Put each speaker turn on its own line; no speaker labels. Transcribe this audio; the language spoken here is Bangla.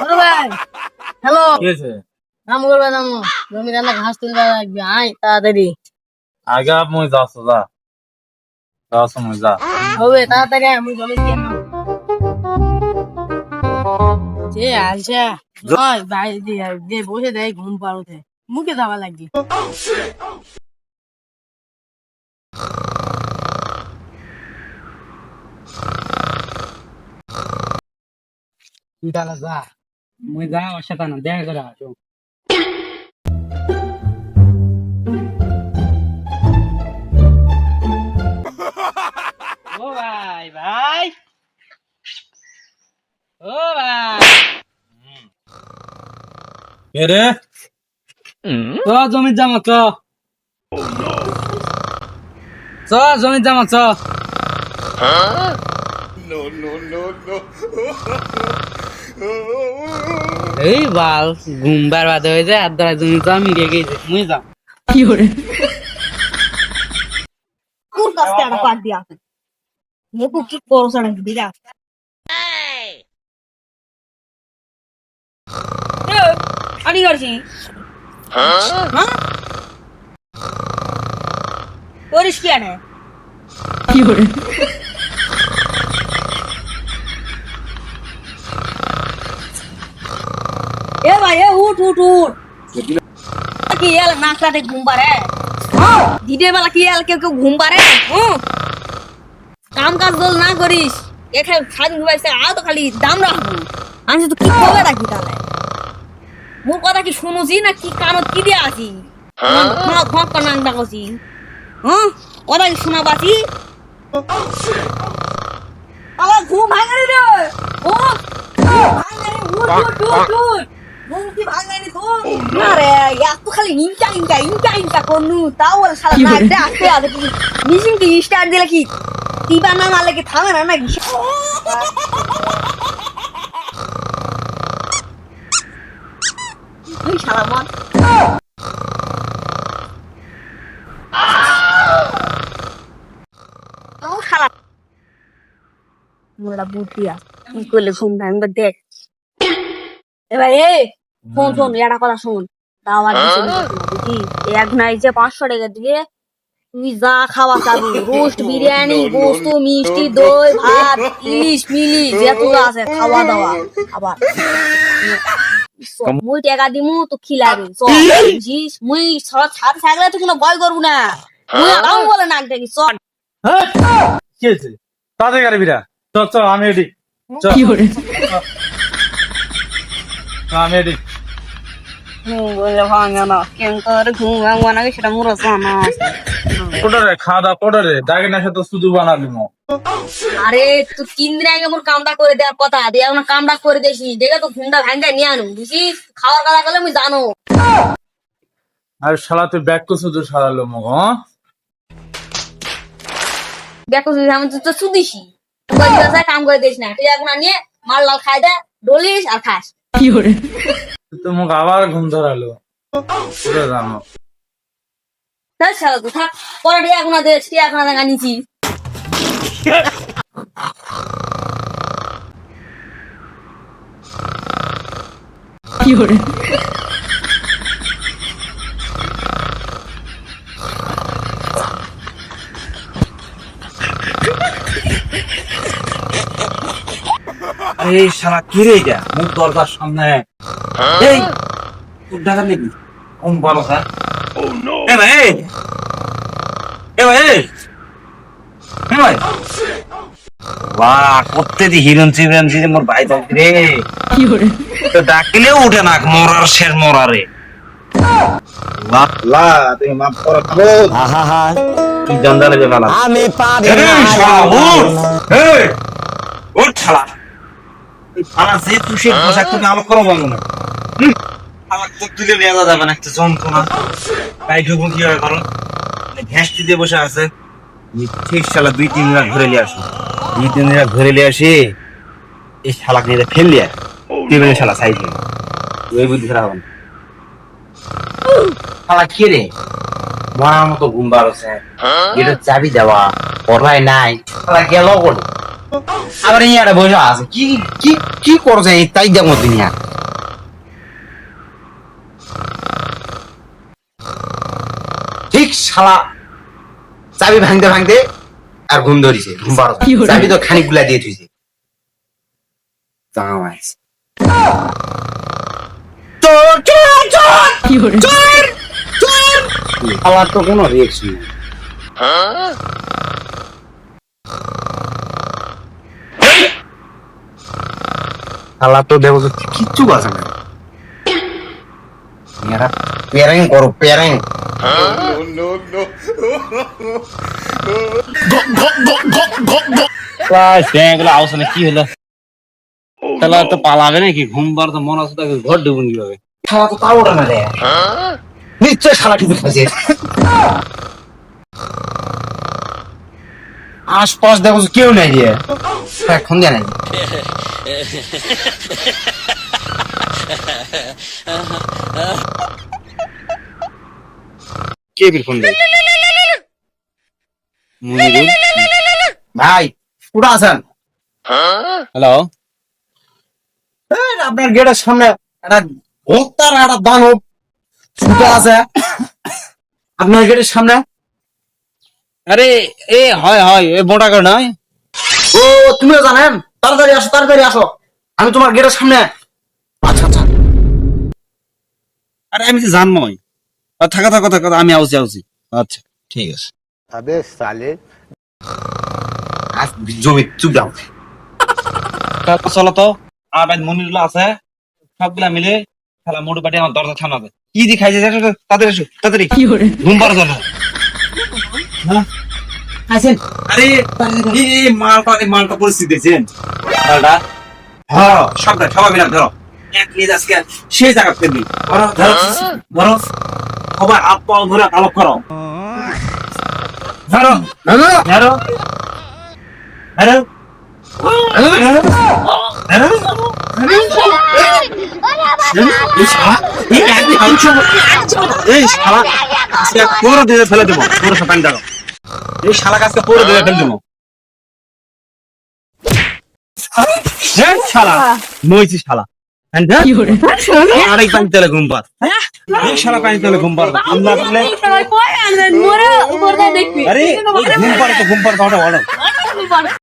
বড় ভাই হ্যালো।
কি হয়েছে?
নাম করবে নাম। জমি রান্না ঘাস তুলবে লাগবে। আয় তাড়াতাড়ি।
আগে মুই যাচ্ছ যা। যাচ্ছ মুই যা।
হবে তাড়াতাড়ি আয়, আমি জমি দিয়ে নাও যে আলসা নয় দিয়ে দিয়ে বসে দেয় ঘুম পাড়োতে। মুখে যাওয়া লাগবে।
তুই তাহলে যা। মুই যা ওর সাথে না দেখা করে আসো। ও ভাই ভাই। ও ভাই।
কে রে?
চ জমির জামা চ। চ জমির জামা চ। এই বাল ঘুম বারবাদ হয়ে যায় আর দ্বারা জমি জমি রেগে গেছে। মুই যাও।
কোন একটা পাট দিয়া? মুকু কি করছি। হ্যাঁ? করিস কি আনে এ ভাই এ উঠ উঠ। উঠ কি এল নাক রাতে ঘুম পারে? দিনের বেলা কি এল কেউ কেউ ঘুম পারে? কাম কাজ জল না করিস। এখানে খালি ঘুমাইছে আ তো খালি দাম রাখব আমি তো কি করবে রাখি তাহলে? মোর কথা কি শুনুছি না কি কানত কি দিয়ে আছি? খক করে নাক ডাকছি। হ্যাঁ কথা কি শোনা পাচ্ছি? আমার ঘুম ভাঙানি রে। ও ভাঙানি উঠ উঠ উঠ। খালি ইনকা ইনকা করনু তাও বলে মিশিং দিলে কি না মারলে কি না মোরা বুটিয়া কি করলে ঘুম ভাঙবে দেখ এবার এ শোন শোন কথা শোন। দাওয়াত দিছে বুঝি এক নাই যে পাঁচশো টাকা দিয়ে তুই যা খাওয়া রোস্ট বিরিয়ানি গোস্ত মিষ্টি দই ভাত ইলিশ মিলি যেগুলো আছে খাওয়া দাওয়া আবার। মুই টাকা দিমু তো খিলাবি। চল বুঝিস? মুই ছাদ থাকলে তো কোনো ভয় করব না। মুই আরাম বলে নাক চল।
হ্যাঁ? কি হয়েছে? তাদের গাড়ি বিরা। চল চল আমি চল। আমি এডি
ভাঙে না। কেন করে ঘুম ভাঙবো না সেটা মোর জানা আছে।
কোটারে খাওয়া দাওয়া কোটারে দাগে না তো শুধু বানালি মো।
আরে তুই তিন দিন আগে মোর কামটা করে দেওয়ার কথা। দিয়ে এখন কামটা করে দিয়েছি দেখে তো ঘুমটা ভাঙটা নিয়ে আনু বুঝিস? খাওয়ার কথা গেলে আমি জানো।
আর শালা তুই তো শুধু সারালো মো হ্যাঁ
দেখো তুই আমি তো শুধিসি কাম করে দিস না। তুই এখন নিয়ে মাল লাল খাই দে ডলিস আর খাস।
তুই তো মুখ আবার ঘুম ধরালো। পুরো জানো।
তো থাক পরে টিয়া এখন দে টিয়া এখন দেখা নিছি।
এই শালা কি রে এটা? মুখ দরজার সামনে। এই তোর নাকি? বলো স্যার। এ ভাই এই। এ ভাই এ ভাই। বাহ করতে দি হিরণ চিরণ চিরে মোর ভাই রে তো ডাকিলেও উঠে না মরার শের মরারে। লা তুমি মাফ করো খাব কি জঞ্জালে যে
আমি পারি
এই
না।
শালা উঠ উঠ শালা। এই যে তুষে পোশাক তুমি আমাকে করো বলো না আমাকে তো তুলে নিয়ে যাবে না একটা যন্ত্রণা। তাই ঢুকুন কি হয় ভ্যাসটি দিয়ে বসে আছে। ঠিক শালা দুই তিন রাত ঘুরে নিয়ে আসো দুই তিন রাত ঘুরে নিয়ে আসি এই শালাকে নিয়ে ফেল দিয়ে টেবিলে শালা সাইড ওই বুদ্ধি খারাপ হবে। শালা কি রে? মরার মতো ঘুম হচ্ছে। এটা চাবি দেওয়া পড়াই নাই। শালা গেল বলে
আবার ইয়ারে বসে আছে। কি কি কি করছে এই তাই দেখো দুনিয়া ঠিক শালা চাবি ভাঙতে ভাঙতে আর ঘুম ধরিছে ঘুম পারো চাবি তো খানিকগুলা দিয়ে থুইছে। চোর চোর চোর! আমার তো কোনো রিয়েকশন নেই। আল্লাহ তো দেখো কিচ্ছু বাজে না। মেয়েরা প্যারেং করো প্যারেং
ব্যাংকগুলো আওসে না কি হলো? তাহলে তো পালাবে নাকি? ঘুমবার তো মনে আছে তাকে ঘর ডুবুন কীভাবে?
শালা তো তাও না রে। নিশ্চয় শালা কিছু খাইছে আশপাশ দেখো কেউ নাই রে এখন জানাই
কে বিল ফোন দেয়?
ভাই কোথা আছেন?
হ্যালো?
আপনার গেটের সামনে একটা হত্যার একটা দানব ছুটে আছে। আপনার গেটের সামনে
আরে এ হয় হয় এ মোটা করে নাই
ও তুমিও জানেন? তাড়াতাড়ি আসো তাড়াতাড়ি আসো। আমি তোমার গেটের সামনে। আচ্ছা আচ্ছা।
আরে আমি তো জানমই। থাকা থাকা থাকা আমি আউছি আউছি আচ্ছা ঠিক আছে।
তবে
সালে। জমি চুপ দাও
তো চলো তো। আমার ভাই মনিরলা আছে। সবগুলা মিলে খেলা মোটু পাটি আমার দরজা ছানাবে কি দি খাইছে তাদের এসো তাড়াতাড়ি। ঘুম পাড়া চলো আরে এই এই মালটা মালটা পরিস্থিতি দেখছেন মালটা হ্যাঁ সবটা সবাই ধরো এক নিয়ে আজকে সেই জায়গা ফেলবি ধরো ধরো ধরো সবাই হাত পা ধরে আলোক করো ধরো ধরো ধরো ধরো এই শালা, এই একদিন এই পুরো দিয়ে ফেলে দেবো পানি দাও এই শালা গাছকে পুরো দিয়ে ফেল দেবো। শালা নইছি শালা। আরে ঘুম পারে তো ঘুম বলো